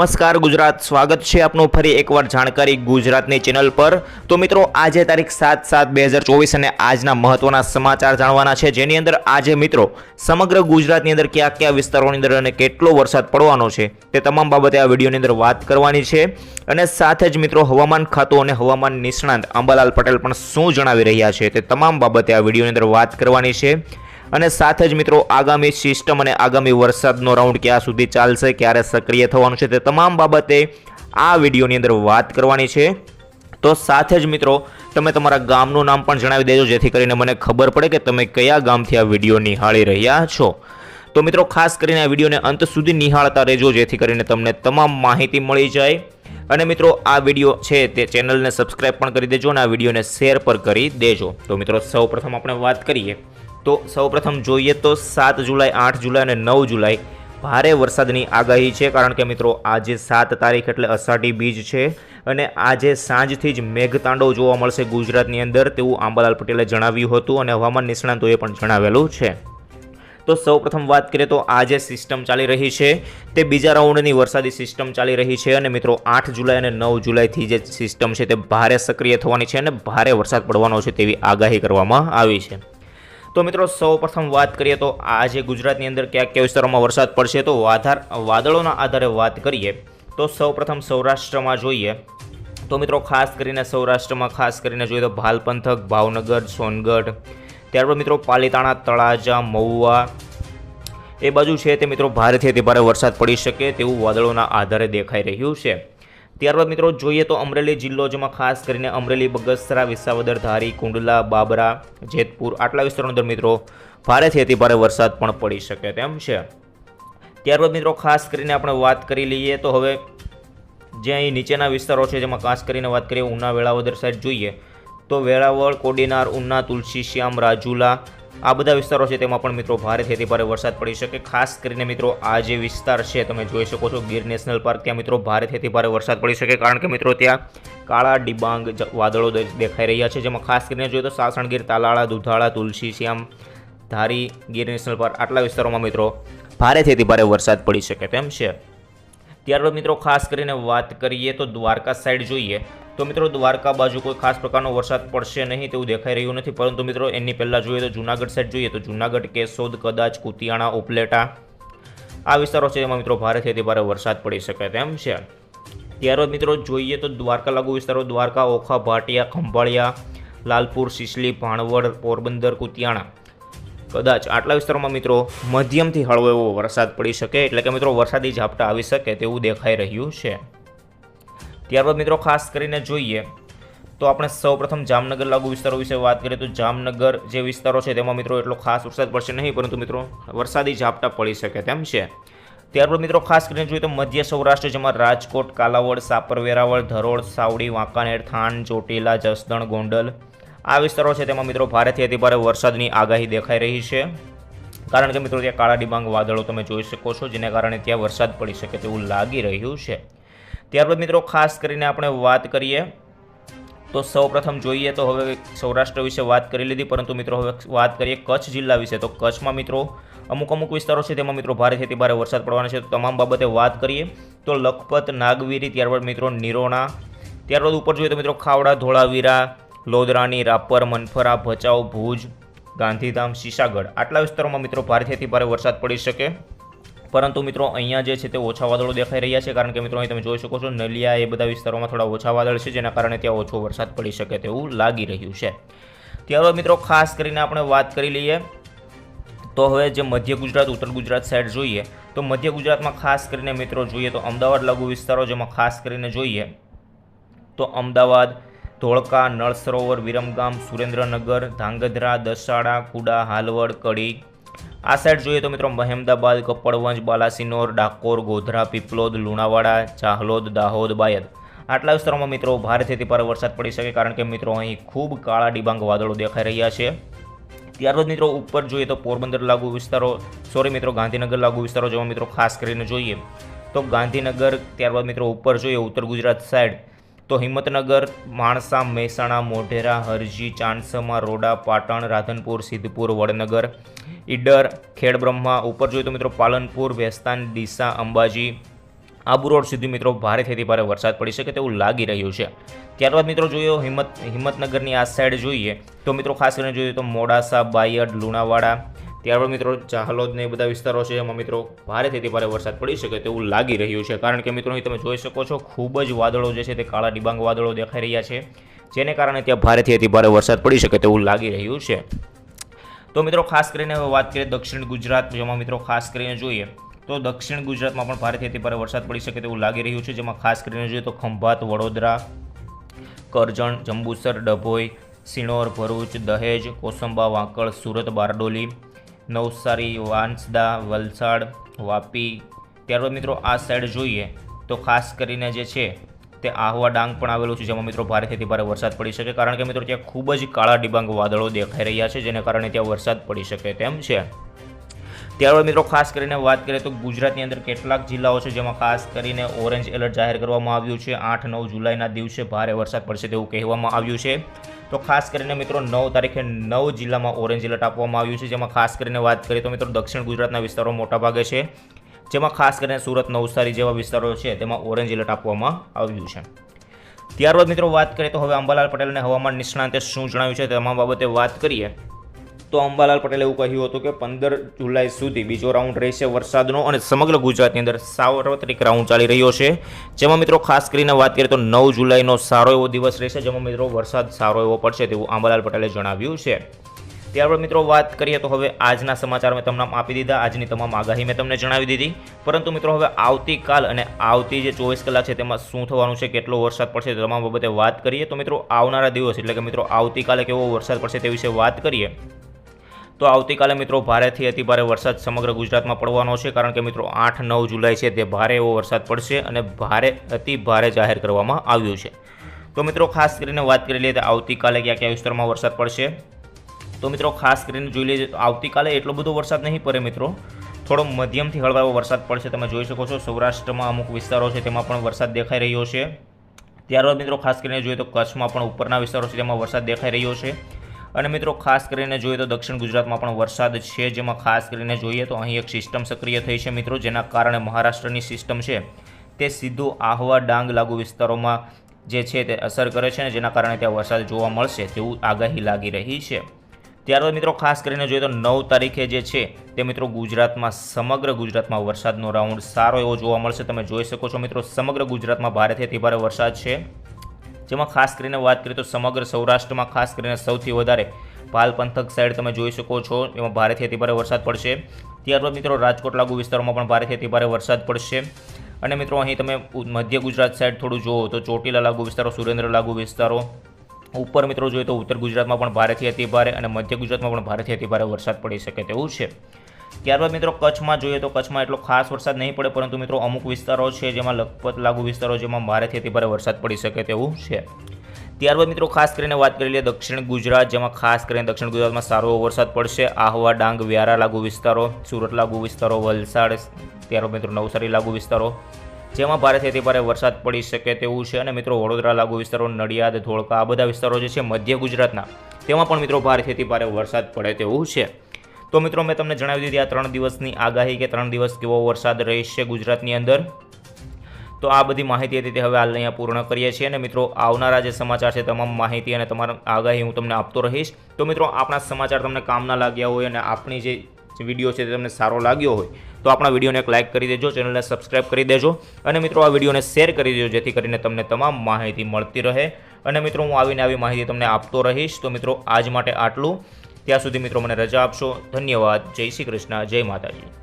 નમસ્કાર, ગુજરાત સ્વાગત છે આપનું ફરી એકવાર જાણકારી ગુજરાતની ચેનલ પર. તો મિત્રો, આજે તારીખ સાત સાત બે હજાર ચોવીસ અને આજના મહત્વના સમાચાર જાણવાના છે. જેની અંદર આજે મિત્રો, સમગ્ર ગુજરાતની અંદર કયા કયા વિસ્તારોની અંદર અને કેટલો વરસાદ પડવાનો છે તે તમામ બાબતે આ વિડીયોની અંદર વાત કરવાની છે. અને સાથે જ મિત્રો, હવામાન ખાતું અને હવામાન નિષ્ણાંત અંબાલાલ પટેલ પણ શું જણાવી રહ્યા છે તે તમામ બાબતે આ વિડીયોની અંદર વાત કરવાની છે. અને સાથે જ મિત્રો, આગામી સિસ્ટમ અને આગામી વરસાદનો રાઉન્ડ ક્યાં સુધી ચાલશે, ક્યારે સક્રિય થવાનું છે તે તમામ બાબતે આ વિડીયોની અંદર વાત કરવાની છે. તો સાથે જ મિત્રો, તમે તમારા ગામનું નામ પણ જણાવી દેજો, જેથી કરીને મને ખબર પડે કે તમે કયા ગામથી આ વીડિયો નિહાળી રહ્યા છો. તો મિત્રો, ખાસ કરીને આ વિડીયોને અંત સુધી નિહાળતા રહેજો, જેથી કરીને તમને તમામ માહિતી મળી જાય. અને મિત્રો, આ વીડિયો છે તે ચેનલને સબસ્ક્રાઇબ પણ કરી દેજો અને આ વિડીયોને શેર પર કરી દેજો. તો મિત્રો સૌ પ્રથમ આપણે વાત કરીએ. તો સૌપ્રથમ જોઈએ તો સાત જુલાઈ, આઠ જુલાઈ અને નવ જુલાઈ ભારે વરસાદની આગાહી છે. કારણ કે મિત્રો, આજે સાત તારીખ એટલે અષાઢી બીજ છે અને આજે સાંજથી જ મેઘતાંડવ જોવા મળશે ગુજરાતની અંદર તેવું આંબાલાલ પટેલે જણાવ્યું હતું અને હવામાન નિષ્ણાંતોએ પણ જણાવેલું છે. તો સૌપ્રથમ વાત કરીએ તો આ જે સિસ્ટમ ચાલી રહી છે. તે બીજા રાઉન્ડની વરસાદી સિસ્ટમ ચાલી રહી છે અને મિત્રો, આઠ જુલાઈ અને નવ જુલાઈથી જે સિસ્ટમ છે તે ભારે સક્રિય થવાની છે અને ભારે વરસાદ પડવાનો છે તેવી આગાહી કરવામાં આવી છે. તો મિત્રો, સૌ પ્રથમ વાત કરીએ તો આજે ગુજરાતની અંદર કયા કયા વિસ્તારોમાં વરસાદ પડશે તો આધાર વાદળોના આધારે વાત કરીએ તો સૌપ્રથમ સૌરાષ્ટ્રમાં જોઈએ તો મિત્રો, ખાસ કરીને સૌરાષ્ટ્રમાં, ખાસ કરીને જોઈએ તો ભાલ પંથક ભાવનગર, સોનગઢ ત્યારબાદ મિત્રો, પાલીતાણા, તળાજા, મહુવા, એ બાજુ છે તે મિત્રો, ભારેથી અતિ ભારે વરસાદ પડી શકે તેવું વાદળોના આધારે દેખાઈ રહ્યું છે. ત્યારબાદ મિત્રો જોઈએ તો અમરેલી જિલ્લો જેમાં ખાસ કરીને અમરેલી, બગસરા, વિસાવદર, ધારી, કુંડલા, બાબરા, જેતપુર આટલા વિસ્તારોની અંદર મિત્રો ભારેથી અતિ ભારે વરસાદ પણ પડી શકે તેમ છે. ત્યારબાદ મિત્રો ખાસ કરીને આપણે વાત કરી લઈએ તો હવે જે અહીં નીચેના વિસ્તારો છે જેમાં ખાસ કરીને વાત કરીએ ઉના, વેળાવદર સાઈડ જોઈએ તો વેળાવળ, કોડીનાર, ઉના, તુલસી, શ્યામ, રાજુલા આ બધા વિસ્તારો છે તેમાં પણ મિત્રો ભારેથી ભારે વરસાદ પડી શકે. ખાસ કરીને મિત્રો આ જે વિસ્તાર છે તમે જોઈ શકો છો ગીર નેશનલ પાર્ક ત્યાં મિત્રો ભારેથી અતિ ભારે વરસાદ પડી શકે કારણ કે મિત્રો ત્યાં કાળા ડિબાંગ વાદળો દેખાઈ રહ્યા છે. જેમાં ખાસ કરીને જોઈએ તો સાસણગીર તાલાળા, દુધાળા તુલસી શ્યામ ધારી, ગીર નેશનલ પાર્ક આટલા વિસ્તારોમાં મિત્રો ભારેથી અતિ ભારે વરસાદ પડી શકે. તેમ છે. ત્યારબાદ મિત્રો ખાસ કરીને વાત કરીએ તો દ્વારકા સાઈડ જોઈએ તો મિત્રો દ્વારકા બાજુ કોઈ ખાસ પ્રકારનો વરસાદ પડશે નહીં તેવું દેખાઈ રહ્યું નથી, પરંતુ મિત્રો એની પહેલાં જોઈએ તો જુનાગઢ સાઈડ જોઈએ તો જુનાગઢ કેશોદ કદાચ કુતિયાણા, ઉપલેટા આ વિસ્તારો છે એમાં મિત્રો ભારેથી અતિ ભારે વરસાદ પડી શકે તેમ છે. ત્યારબાદ મિત્રો જોઈએ તો દ્વારકા લાગુ વિસ્તારો દ્વારકા, ઓખા, ભાટિયા, ખંભાળિયા, લાલપુર, સિસલી, ભાણવડ, પોરબંદર, કુતિયાણા કદાચ આટલા વિસ્તારોમાં મિત્રો મધ્યમથી હળવો એવો વરસાદ પડી શકે, એટલે કે મિત્રો વરસાદી ઝાપટા આવી શકે તેવું દેખાઈ રહ્યું છે. ત્યારબાદ મિત્રો ખાસ કરીને જોઈએ તો આપણે સૌપ્રથમ જામનગર લાગુ વિસ્તારો વિશે વાત કરીએ તો જામનગર જે વિસ્તારો છે તેમાં મિત્રો એટલો ખાસ વરસાદ પડશે નહીં, પરંતુ મિત્રો વરસાદી ઝાપટા પડી શકે તેમ છે. ત્યારબાદ મિત્રો ખાસ કરીને જોઈએ તો મધ્ય સૌરાષ્ટ્ર જેમાં રાજકોટ, કાલાવડ સાપર વેરાવળ ધરોળ સાવડી, વાંકાનેર થાન ચોટીલા, જસદણ, ગોંડલ આ વિસ્તારો છે તેમાં મિત્રો ભારેથી અતિભારે વરસાદની આગાહી દેખાઈ રહી છે. કારણ કે મિત્રો ત્યાં કાળા ડિબાંગ વાદળો તમે જોઈ શકો છો, જેને કારણે ત્યાં વરસાદ પડી શકે તેવું લાગી રહ્યું છે. ત્યારબાદ મિત્રો, ખાસ કરીને આપણે વાત કરીએ, તો સૌપ્રથમ જોઈએ તો હવે સૌરાષ્ટ્ર વિશે વાત કરી લીધી, પરંતુ મિત્રો હવે વાત કરીએ કચ્છ જિલ્લા વિશે. તો કચ્છમાં મિત્રો, અમુક અમુક વિસ્તારો છે તેમાં મિત્રો ભારેથી ભારે વરસાદ પડવાનો છે. તો તમામ બાબતે વાત કરીએ, તો લખપત, નાગવીરી, ત્યારબાદ મિત્રો નિરોણા, ત્યારબાદ ઉપર જોઈએ તો મિત્રો ખાવડા, ધોળાવીરા લોદરાની રાપર, મનફરા, ભચાઉ, ભુજ, ગાંધીધામ, શીશાગઢ. આટલા વિસ્તારોમાં મિત્રો ભારેથી ભારે વરસાદ પડી શકે. પરંતુ મિત્રો, અહીંયા જે છે તે ઓછા વાદળો દેખાઈ રહ્યા છે. કારણ કે મિત્રો, અહીં તમે જોઈ શકો છો, નલિયા એ બધા વિસ્તારોમાં થોડા ઓછા વાદળ છે, જેના કારણે ત્યાં ઓછો વરસાદ પડી શકે તેવું લાગી રહ્યું છે. ત્યારબાદ મિત્રો, ખાસ કરીને આપણે વાત કરી લઈએ તો હવે જે મધ્ય ગુજરાત, ઉત્તર ગુજરાત સાઈડ જોઈએ, તો મધ્ય ગુજરાતમાં ખાસ કરીને મિત્રો જોઈએ તો અમદાવાદ લાગુ વિસ્તારો, જેમાં ખાસ કરીને જોઈએ તો અમદાવાદ, ધોળકા, નળ સરોવર, વિરમગામ, સુરેન્દ્રનગર, ધાંગધ્રા, દસાડા, કુડા, હાલવડ, કડી આ સાઈડ જોઈએ તો મિત્રો મહેમદાબાદ, કપડવંજ, બાલાસિનોર, ડાકોર, ગોધરા, પીપલોદ, લુણાવાડા, ચાહલોદ, દાહોદ બાયદ આટલા વિસ્તારોમાં મિત્રો ભારેથી પર વરસાદ પડી શકે કારણ કે મિત્રો અહીં ખૂબ કાળા ડિબાંગ વાદળો દેખાઈ રહ્યા છે. ત્યારબાદ મિત્રો ઉપર જોઈએ તો પોરબંદર લાગુ વિસ્તારો, સોરી મિત્રો ગાંધીનગર લાગુ વિસ્તારો જેમાં મિત્રો ખાસ કરીને જોઈએ. તો ગાંધીનગર ત્યારબાદ મિત્રો ઉપર જોઈએ ઉત્તર ગુજરાત સાઈડ. તો હિંમતનગર, માણસા, મહેસાણા, મોઢેરા, હરજી ચાંદસમા રોડા, પાટણ, રાધનપુર, સિદ્ધપુર, વડનગર, ઈડર, ખેડબ્રહ્મા ઉપર જોઈએ તો મિત્રો પાલનપુર, વેસ્તાન, ડીસા, અંબાજી, આબુ રોડ સુધી મિત્રો ભારેથી અતિ ભારે વરસાદ પડી શકે તેવું લાગી રહ્યું છે. ત્યારબાદ મિત્રો જોયો હિંમત, હિંમતનગરની આ સાઈડ જોઈએ તો મિત્રો ખાસ કરીને જોઈએ તો મોડાસા, બાયડ, લુણાવાડા ત્યારબાદ મિત્રો ચાહલોદ ને એ બધા વિસ્તારો છે, એમાં મિત્રો ભારેથી અતિ ભારે વરસાદ પડી શકે તેવું લાગી રહ્યું છે. કારણ કે મિત્રો તમે જોઈ શકો છો, ખૂબ જ વાદળો જે છે તે કાળા ડિબાંગ વાદળો દેખાઈ રહ્યા છે, જેને કારણે ત્યાં ભારેથી અતિ ભારે વરસાદ પડી શકે તેવું લાગી રહ્યું છે. તો મિત્રો ખાસ કરીને વાત કરીએ દક્ષિણ ગુજરાત જેમાં મિત્રો ખાસ કરીને જોઈએ, તો દક્ષિણ ગુજરાતમાં પણ ભારેથી અતિ ભારે વરસાદ પડી શકે તેવું લાગી રહ્યું છે. જેમાં ખાસ કરીને જોઈએ તો ખંભાત, વડોદરા, કરજણ, જંબુસર, ડભોઈ, સિણોર, ભરૂચ, દહેજ, કોસંબા, વાંકળ, સુરત, બારડોલી નવસારી, વાંસદા, વલસાડ, વાપી. ત્યારબાદ મિત્રો આ સાઈડ જોઈએ તો ખાસ કરીને જે છે તે આહવા ડાંગ પણ આવેલું છે, જેમાં મિત્રો ભારેથી ભારે વરસાદ પડી શકે. કારણ કે મિત્રો ત્યાં ખૂબ જ કાળા ડિબાંગ વાદળો દેખાઈ રહ્યા છે, જેને કારણે ત્યાં વરસાદ પડી શકે તેમ છે. ત્યારબાદ મિત્રો ખાસ કરીને વાત કરીએ તો ગુજરાતની અંદર કેટલાક જિલ્લાઓ છે, જેમાં ખાસ કરીને ઓરેન્જ એલર્ટ જાહેર કરવામાં આવ્યું છે. આઠ, નવ જુલાઈના દિવસે ભારે વરસાદ પડશે તેવું કહેવામાં આવ્યું છે. તો ખાસ કરીને મિત્રો નવ તારીખે નવ જિલ્લામાં ઓરેન્જ એલર્ટ આપવામાં આવ્યું છે. જેમાં ખાસ કરીને વાત કરીએ તો મિત્રો દક્ષિણ ગુજરાતના વિસ્તારો મોટાભાગે છે. જેમાં ખાસ કરીને સુરત, નવસારી જેવા વિસ્તારો છે, તેમાં ઓરેન્જ એલર્ટ આપવામાં આવ્યું છે. ત્યારબાદ મિત્રો વાત કરીએ તો હવે અંબાલાલ પટેલને હવામાન નિષ્ણાંતે શું જણાવ્યું છે તમામ બાબતે વાત કરીએ. તો અંબાલાલ પટેલે એવું કહ્યું હતું કે પંદર જુલાઈ સુધી બીજો રાઉન્ડ રહેશે વરસાદનો અને સમગ્ર ગુજરાતની અંદર સાર્વત્રિક રાઉન્ડ ચાલી રહ્યો છે. જેમાં મિત્રો ખાસ કરીને વાત કરીએ તો નવ જુલાઈનો સારો એવો દિવસ રહેશે, જેમાં મિત્રો વરસાદ સારો એવો પડશે તેવું અંબાલાલ પટેલે જણાવ્યું છે. ત્યારબાદ મિત્રો વાત કરીએ તો હવે આજના સમાચાર મેં તમને આપી દીધા, આજની તમામ આગાહી મેં તમને જણાવી દીધી. પરંતુ મિત્રો હવે આવતીકાલ અને આવતી જે ચોવીસ કલાક છે તેમાં શું થવાનું છે, કેટલો વરસાદ પડશે તમામ બાબતે વાત કરીએ. તો મિત્રો આવનારા દિવસ, એટલે કે મિત્રો આવતીકાલે કેવો વરસાદ પડશે તે વિશે વાત કરીએ. તો આવતીકાલે મિત્રો ભારેથી અતિ ભારે વરસાદ સમગ્ર ગુજરાતમાં પડવાનો છે, કારણ કે મિત્રો આઠ નવ જુલાઈ છે તે ભારે એવો વરસાદ પડશે અને ભારે અતિ ભારે જાહેર કરવામાં આવ્યું છે. તો મિત્રો ખાસ કરીને વાત કરી લઈએ તો આવતીકાલે ક્યાં કયા વિસ્તારમાં વરસાદ પડશે? તો મિત્રો ખાસ કરીને જોઈ લઈએ આવતીકાલે એટલો બધો વરસાદ નહીં પડે મિત્રો. થોડો મધ્યમથી હળવા એવો વરસાદ પડશે તમે જોઈ શકો છો. સૌરાષ્ટ્રમાં અમુક વિસ્તારો છે તેમાં પણ વરસાદ દેખાઈ રહ્યો છે. ત્યારબાદ મિત્રો ખાસ કરીને જોઈએ તો કચ્છમાં પણ ઉપરના વિસ્તારો છે તેમાં વરસાદ દેખાઈ રહ્યો છે. અને મિત્રો, ખાસ કરીને જોઈએ તો દક્ષિણ ગુજરાતમાં પણ વરસાદ છે. જેમાં ખાસ કરીને જોઈએ તો અહીં એક સિસ્ટમ સક્રિય થઈ છે મિત્રો, જેના કારણે મહારાષ્ટ્રની સિસ્ટમ છે તે સીધું આહવા ડાંગ લાગુ વિસ્તારોમાં જે છે તે અસર કરે છે અને જેના કારણે ત્યાં વરસાદ જોવા મળશે તેવું આગાહી લાગી રહી છે. ત્યારબાદ મિત્રો, ખાસ કરીને જોઈએ તો નવ તારીખે જે છે તે મિત્રો ગુજરાતમાં સમગ્ર ગુજરાતમાં વરસાદનો રાઉન્ડ સારો એવો જોવા મળશે. તમે જોઈ શકો છો મિત્રો, સમગ્ર ગુજરાતમાં ભારેથી અતિ ભારે વરસાદ છે. જેમાં ખાસ કરીને વાત કરીએ તો સમગ્ર સૌરાષ્ટ્રમાં ખાસ કરીને સૌથી વધારે પાલ પંથક સાઈડ તમે જોઈ શકો છો. એમાં ભારેથી અતિભારે વરસાદ પડશે. ત્યારબાદ મિત્રો રાજકોટ લાગુ વિસ્તારોમાં પણ ભારેથી અતિભારે વરસાદ પડશે. અને મિત્રો અહીં તમે મધ્ય ગુજરાત સાઈડ થોડું જુઓ તો ચોટીલા લાગુ વિસ્તારો, સુરેન્દ્ર લાગુ વિસ્તારો, ઉપર મિત્રો જોઈએ તો ઉત્તર ગુજરાતમાં પણ ભારેથી અતિભારે અને મધ્ય ગુજરાતમાં પણ ભારેથી અતિભારે વરસાદ પડી શકે તેવું છે. ત્યારબાદ મિત્રો કચ્છમાં જોઈએ તો કચ્છમાં એટલો ખાસ વરસાદ નહીં પડે, પરંતુ મિત્રો અમુક વિસ્તારો છે જેમાં લખપત લાગુ વિસ્તારો જેમાં ભારેથી અતિભારે વરસાદ પડી શકે તેવું છે. ત્યારબાદ મિત્રો ખાસ કરીને વાત કરી લઈએ દક્ષિણ ગુજરાત, જેમાં ખાસ કરીને દક્ષિણ ગુજરાતમાં સારો વરસાદ પડશે. આહવા, ડાંગ, વ્યારા લાગુ વિસ્તારો, સુરત લાગુ વિસ્તારો, વલસાડ, ત્યારબાદ મિત્રો નવસારી લાગુ વિસ્તારો, જેમાં ભારેથી અતિભારે વરસાદ પડી શકે તેવું છે. અને મિત્રો વડોદરા લાગુ વિસ્તારો, નડિયાદ, ધોળકા આ બધા વિસ્તારો જે છે મધ્ય ગુજરાતના, તેમાં પણ મિત્રો ભારેથી અતિભારે વરસાદ પડે તેવું છે. તો મિત્રો, મેં તમને જણાવી દીધી આ ત્રણ દિવસની આગાહી કે ત્રણ દિવસ કેવો વરસાદ રહેશે ગુજરાતની અંદર. તો આ બધી માહિતી હતી તે હવે હાલ અહીંયા પૂર્ણ કરીએ છીએ અને મિત્રો, આવનારા જે સમાચાર છે તમામ માહિતી અને તમારા આગાહી હું તમને આપતો રહીશ. તો મિત્રો, આપણા સમાચાર તમને કામના લાગ્યા હોય અને આપણી જે વીડિયો છે તે તમને સારો લાગ્યો હોય, તો આપણા વિડીયોને એક લાઇક કરી દેજો, ચેનલને સબસ્ક્રાઇબ કરી દેજો અને મિત્રો, આ વિડીયોને શેર કરી દેજો, જેથી કરીને તમને તમામ માહિતી મળતી રહે. અને મિત્રો, હું આવીને આવી માહિતી તમને આપતો રહીશ. તો મિત્રો, આજ માટે આટલું. ત્યાં સુધી મિત્રો મને રજા આપશો. ધન્યવાદ. જય શ્રી કૃષ્ણ. જય માતાજી.